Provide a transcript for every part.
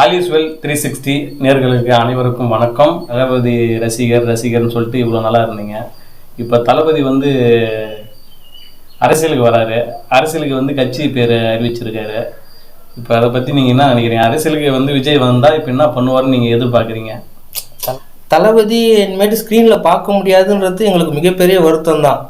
All is well three sixty நேர்களுக்கு அனைவருக்கும் வணக்கம். தளபதி ரசிகர் ரசிகர்னு சொல்லிட்டு இவ்வளோ நல்லா இருந்தீங்க. இப்போ தளபதி வந்து அரசியலுக்கு வராரு. அரசியலுக்கு வந்து கட்சி பேர் அறிவிச்சிருக்காரு. இப்போ அதை பற்றி நீங்கள் என்ன நினைக்கிறீங்க? அரசியலுக்கு வந்து விஜய் வந்தால் இப்போ என்ன பண்ணுவார்னு நீங்கள் எதிர்பார்க்குறீங்க? தளபதி இனிமேட்டு ஸ்க்ரீனில் பார்க்க முடியாதுன்றது எங்களுக்கு மிகப்பெரிய வருத்தம் தான்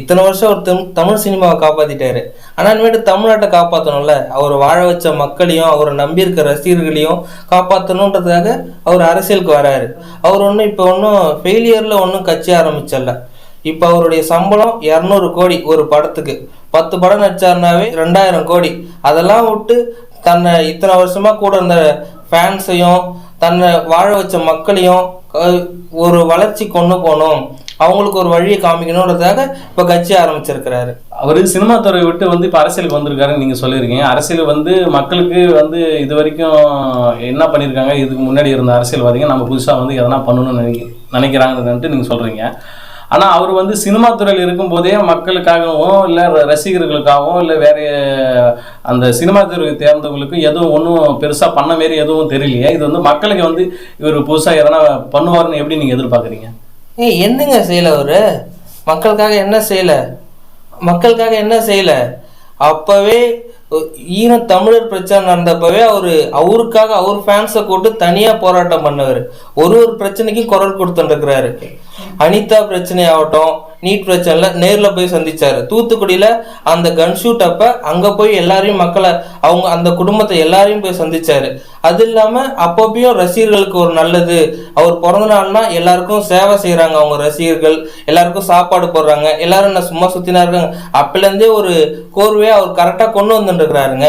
இத்தனை வருஷம் ஒருத்தர் தமிழ் தமிழ் சினிமாவை காப்பாற்றிட்டாரு ஆனால் இனிமேட்டு தமிழ்நாட்டை காப்பாற்றணும்ல அவர் வாழ வச்ச மக்களையும் அவரை நம்பியிருக்க ரசிகர்களையும் காப்பாற்றணுன்றதுக்காக அவர் அரசியலுக்கு வராரு. அவர் ஒன்றும் இப்போ ஒன்றும் ஃபெயிலியரில் ஒன்றும் கட்சி ஆரம்பிச்சல இப்போ அவருடைய சம்பளம் இரநூறு கோடி ஒரு படத்துக்கு. பத்து படம் நடிச்சாருனாவே ரெண்டாயிரம் கோடி. அதெல்லாம் விட்டு தன்னை இத்தனை வருஷமா கூட இருந்த ஃபேன்ஸையும் தன்னை வாழ வச்ச மக்களையும் ஒரு வளர்ச்சி கொண்டு போகணும் அவங்களுக்கு ஒரு வழியை காமிக்கணுன்றதாக இப்போ கட்சி ஆரம்பிச்சிருக்கிறாரு. அவர் சினிமா துறை விட்டு வந்து இப்போ அரசியலுக்கு வந்திருக்காருன்னு நீங்கள் சொல்லியிருக்கீங்க. அரசியல் வந்து மக்களுக்கு வந்து இது வரைக்கும் என்ன பண்ணியிருக்காங்க? இதுக்கு முன்னாடி இருந்த அரசியல்வாதிங்க நம்ம புதுசாக வந்து எதனா பண்ணணும்னு நினைக்க நினைக்கிறாங்கன்ட்டு நீங்கள் சொல்கிறீங்க ஆனால் அவர் வந்து சினிமா துறையில் இருக்கும்போதே மக்களுக்காகவும் இல்லை ரசிகர்களுக்காகவும் இல்லை வேற அந்த சினிமா துறை தேர்ந்தவங்களுக்கும் எதுவும் ஒன்றும் பெருசாக பண்ண மாரி எதுவும் தெரியலையே. இது வந்து மக்களுக்கு வந்து இவர் புதுசாக எதனா பண்ணுவாருன்னு எப்படி நீங்கள் எதிர்பார்க்குறீங்க? ஏய் என்னங்க செய்யல அவரு? மக்களுக்காக என்ன செய்யல? மக்களுக்காக என்ன செய்யல? அப்பவே ஈன தமிழர் பிரச்சனை நடந்தப்பவே அவரு அவருக்காக அவர் ஃபேன்ஸை கூட்டு தனியா போராட்டம் பண்ணவர். ஒரு ஒரு பிரச்சனைக்கும் குரல் கொடுத்துருக்கிறாரு அனிதா பிரச்சனை ஆகட்டும் நீட் பிரச்சனையில் நேரில் போய் சந்தித்தார் தூத்துக்குடியில் அந்த கன் ஷூட் அப்போ அங்கே போய் எல்லாரையும் மக்களை அவங்க அந்த குடும்பத்தை எல்லாரையும் போய் சந்தித்தார் அது இல்லாமல் அப்பப்பையும் ரசிகர்களுக்கு ஒரு நல்லது. அவர் பிறந்த நாள்னா எல்லாருக்கும் சேவை செய்கிறாங்க அவங்க ரசிகர்கள். எல்லாருக்கும் சாப்பாடு போடுறாங்க. எல்லாரும் என்ன சும்மா சுற்றினா இருக்காங்க. அப்போலேருந்தே ஒரு கோர்வையை அவர் கரெக்டாக கொண்டு வந்துட்டுருக்கிறாருங்க.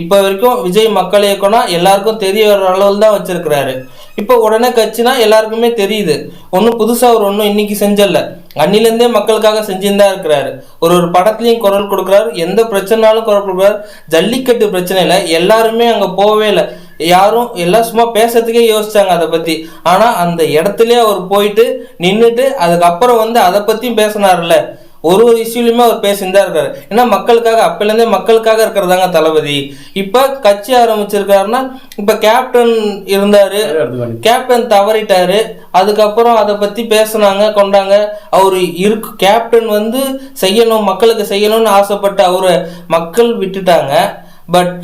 இப்போ வரைக்கும் விஜய் மக்கள் இயக்கம்னா எல்லாருக்கும் தெரிய வர அளவில் தான் வச்சுருக்கிறாரு. இப்போ உடனே கட்சினா எல்லாருக்குமே தெரியுது. ஒன்றும் புதுசாக அவர் ஒன்றும் இன்னைக்கு செஞ்சல அன்னிலேருந்தே மக்களுக்காக செஞ்சுன்னு தான் இருக்கிறாரு. ஒரு ஒரு படத்துலையும் குரல் கொடுக்குறாரு. எந்த பிரச்சனைனாலும் குரல் கொடுக்குறாரு. ஜல்லிக்கட்டு பிரச்சனையில் எல்லாருமே அங்கே போகவே இல்லை. யாரும் எல்லாம் சும்மா பேசுறதுக்கே யோசிச்சாங்க அதை பற்றி ஆனால் அந்த இடத்துலயே அவர் போயிட்டு நின்றுட்டு அதுக்கப்புறம் வந்து அதை பற்றியும் பேசினார்ல. ஒரு ஒரு இஷ்யூலையுமே அவர் பேசிட்டு இருக்காரு. ஏன்னா மக்களுக்காக அப்பலேருந்தே மக்களுக்காக இருக்கிறதாங்க தளபதி. இப்ப கட்சி ஆரம்பிச்சிருக்காருன்னா இப்ப கேப்டன் இருந்தாரு கேப்டன் தவறிட்டாரு அதுக்கப்புறம் அதை பத்தி பேசுனாங்க கொண்டாங்க. அவர் இருக்கு கேப்டன் வந்து செய்யணும் மக்களுக்கு செய்யணும்னு ஆசைப்பட்ட அவரை மக்கள் விட்டுட்டாங்க. பட்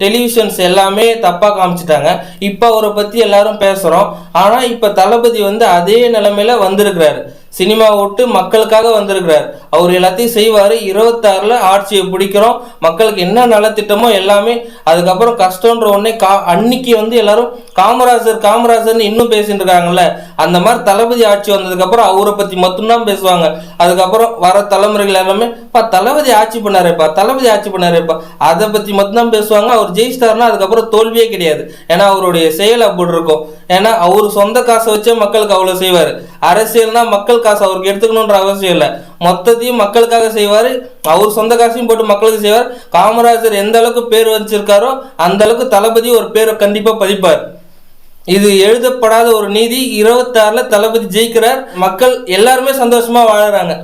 டெலிவிஷன்ஸ் எல்லாமே தப்பா காமிச்சிட்டாங்க. இப்போ அவரை பத்தி எல்லாரும் பேசுறோம். ஆனா இப்ப தளபதி வந்து அதே நிலைமையில வந்திருக்கிறாரு. சினிமா விட்டு மக்களுக்காக வந்திருக்கிறார். அவர் எல்லாத்தையும் செய்வார். இருபத்தாறில் ஆட்சியை பிடிக்கிறோம். மக்களுக்கு என்ன நலத்திட்டமோ எல்லாமே அதுக்கப்புறம் கஷ்டன்ற ஒன்னே கா அன்னைக்கு வந்து எல்லாரும் காமராஜர் காமராஜர்னு இன்னும் பேசிட்டு இருக்காங்கல்ல. அந்த மாதிரி தளபதி ஆட்சி வந்ததுக்கப்புறம் அவரை பற்றி மட்டும்தான் பேசுவாங்க. அதுக்கப்புறம் வர தலைமுறைகள் எல்லாமே இப்போ தளபதி ஆட்சி பண்ணாரேப்பா தளபதி ஆட்சி பண்ணாரேப்பா. அதை பற்றி மட்டும்தான் பேசுவாங்க. அவர் ஜெயிச்சிட்டாருன்னா அதுக்கப்புறம் தோல்வியே கிடையாது. ஏன்னா அவருடைய செயல் அப்படி இருக்கும். ஏன்னா அவர் சொந்த காசை வச்சே மக்களுக்கு அவ்வளோ செய்வார். அரசியல்னா மக்கள் காசு அவருக்கு எடுத்துக்கணுன்ற அவசியம் இல்லை. மொத்தத்தையும் மக்களுக்காக செய்வார். அவர் சொந்த காசையும் போட்டு மக்களுக்கு செய்வார். காமராஜர் எந்த அளவுக்கு பேர் வச்சிருக்காரோ அந்த அளவுக்கு தளபதி ஒரு பேரை கண்டிப்பாக பதிப்பார். இது எழுதப்படாத ஒரு நீதி. இருபத்தாறுல தளபதி ஜெயிக்கிறார். மக்கள் எல்லாருமே சந்தோஷமா வாழறாங்க.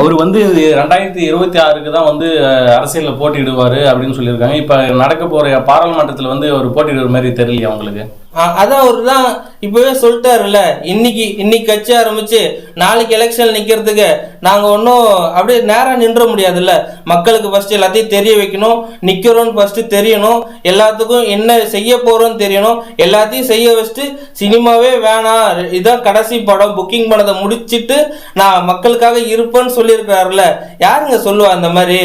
அவர் வந்து ரெண்டாயிரத்தி இருபத்தி ஆறுக்கு தான் வந்து அரசியலில் போட்டியிடுவார் அப்படின்னு சொல்லியிருக்காங்க. இப்போ நடக்க போகிற பாராளுமன்றத்தில் வந்து அவர் போட்டியிடுற மாதிரி தெரியலையா அவங்களுக்கு அதான் அவர் தான் இப்பவே சொல்லிட்டாருல்ல இன்னைக்கு இன்னைக்கு கட்சி ஆரம்பிச்சு நாளைக்கு எலெக்ஷன் நிக்கிறதுக்கு நாங்க ஒன்றும் அப்படியே நேரம் நின்ற முடியாதுல்ல. மக்களுக்கு ஃபர்ஸ்ட் எல்லாத்தையும் தெரிய வைக்கணும் நிக்கிறோம்னு ஃபர்ஸ்ட் தெரியணும் எல்லாத்துக்கும் என்ன செய்ய போறோம்னு தெரியணும் எல்லாத்தையும் செய்ய வச்சுட்டு சினிமாவே வேணாம். இதான் கடைசி படம் புக்கிங் பண்ணதை முடிச்சுட்டு நான் மக்களுக்காக இருப்பேன்னு சொல்லியிருக்கிறாருல்ல. யாருங்க சொல்லுவா அந்த மாதிரி?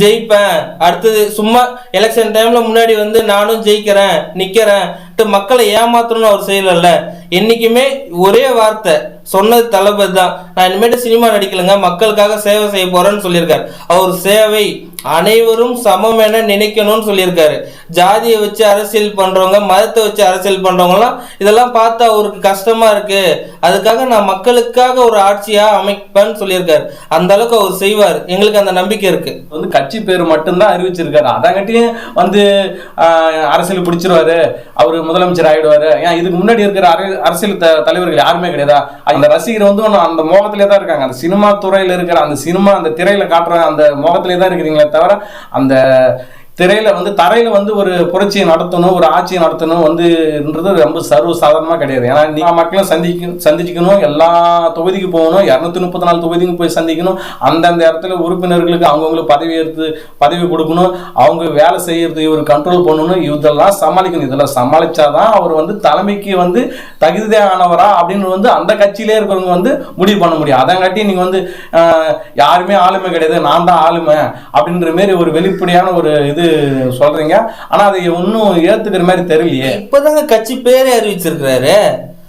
ஜெயிப்பேன். அடுத்தது சும்மா எலெக்ஷன் டைம்ல முன்னாடி வந்து நானும் ஜெயிக்கிறேன் நிக்கிறேன். மக்களை ஏமாத்தணும்னு அவர் செய்யலல்ல. என்றைக்குமே ஒரே வார்த்தை. சொன்னது தளபதி தான். நான் இனிமேட்டு சினிமா நடிக்கலைங்க. மக்களுக்காக சேவை செய்ய போகிறேன்னு சொல்லியிருக்காரு. அவர் சேவை அனைவரும் சமம் என நினைக்கணும்னு சொல்லியிருக்காரு. ஜாதியை வச்சு அரசியல் பண்ணுறவங்க மதத்தை வச்சு அரசியல் பண்ணுறவங்களாம் இதெல்லாம் பார்த்தா அவருக்கு கஷ்டமாக இருக்குது அதுக்காக நான் மக்களுக்காக ஒரு ஆட்சியாக அமைப்பேன்னு சொல்லியிருக்காரு. அந்த அளவுக்கு அவர் செய்வார். எங்களுக்கு அந்த நம்பிக்கை இருக்குது வந்து கட்சி பேர் மட்டும்தான் அறிவிச்சிருக்காரு. அதங்காட்டியும் வந்து அரசியல் பிடிச்சிருவாரு. அவர் முதலமைச்சர் ஆகிடுவார் ஏன் இதுக்கு முன்னாடி இருக்கிற அரசியல் த- தலைவர்கள் யாருமே கிடையாதா? அந்த ரசிகர் வந்து ஒண்ணு அந்த மோகத்திலே தான் இருக்காங்க. அந்த சினிமா துறையில இருக்கிற அந்த சினிமா அந்த திரையில காட்டுற அந்த மோகத்திலே தான் இருக்கிறீங்களே தவிர அந்த திரையில வந்து தரையில வந்து ஒரு புரட்சியை நடத்தணும் ஒரு ஆட்சியை நடத்தணும் வந்துன்றது ரொம்ப சர்வ சாதாரணமா கிடையாது. ஏன்னா நீ மக்களும் சந்திக்க சந்திச்சுக்கணும் எல்லா தொகுதிக்கு போகணும் இரநூத்தி முப்பத்தி நாலு தொகுதிக்கு போய் சந்திக்கணும். அந்தந்த இடத்துல உறுப்பினர்களுக்கு அவங்கவுங்களுக்கு பதவி எடுத்து பதவி கொடுக்கணும். அவங்க வேலை செய்யறது இவர் கண்ட்ரோல் பண்ணணும். இதெல்லாம் சமாளிக்கணும். இதெல்லாம் சமாளிச்சாதான் அவர் வந்து தலைமைக்கு வந்து தகுதியானவரா அப்படின்னு வந்து அந்த கட்சியிலே இருக்கிறவங்க வந்து முடிவு பண்ண முடியும். அதங்காட்டி நீங்க வந்து யாருமே ஆளுமை கிடையாது. நான் தான் ஆளுமை அப்படின்ற மாதிரி ஒரு வெளிப்படையான ஒரு இது சொல்றீங்க. ஆனா அதை இன்னும் ஏத்துக்கிற மாதிரி தெரியலையே. இப்பதாங்க கட்சி பேரே அறிவிச்சிருக்கிறாரு.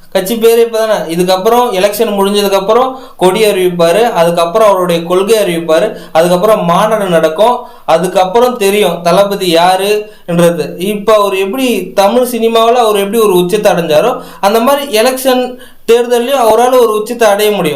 கட்சி பேரே இப்போதானே. இதுக்கப்புறம் எலெக்ஷன் முடிஞ்சதுக்கப்புறம் கொடி அறிவிப்பாரு. அதுக்கப்புறம் அவருடைய கொள்கை அறிவிப்பாரு. அதுக்கப்புறம் மாநாடு நடக்கும். அதுக்கப்புறம் தெரியும் தளபதி யாருன்றது. இப்போ அவர் எப்படி தமிழ் சினிமாவில் அவர் எப்படி ஒரு உச்சத்தை அடைஞ்சாரோ அந்த மாதிரி எலெக்ஷன் தேர்தலையும் அவரால் ஒரு உச்சத்தை அடைய முடியும்.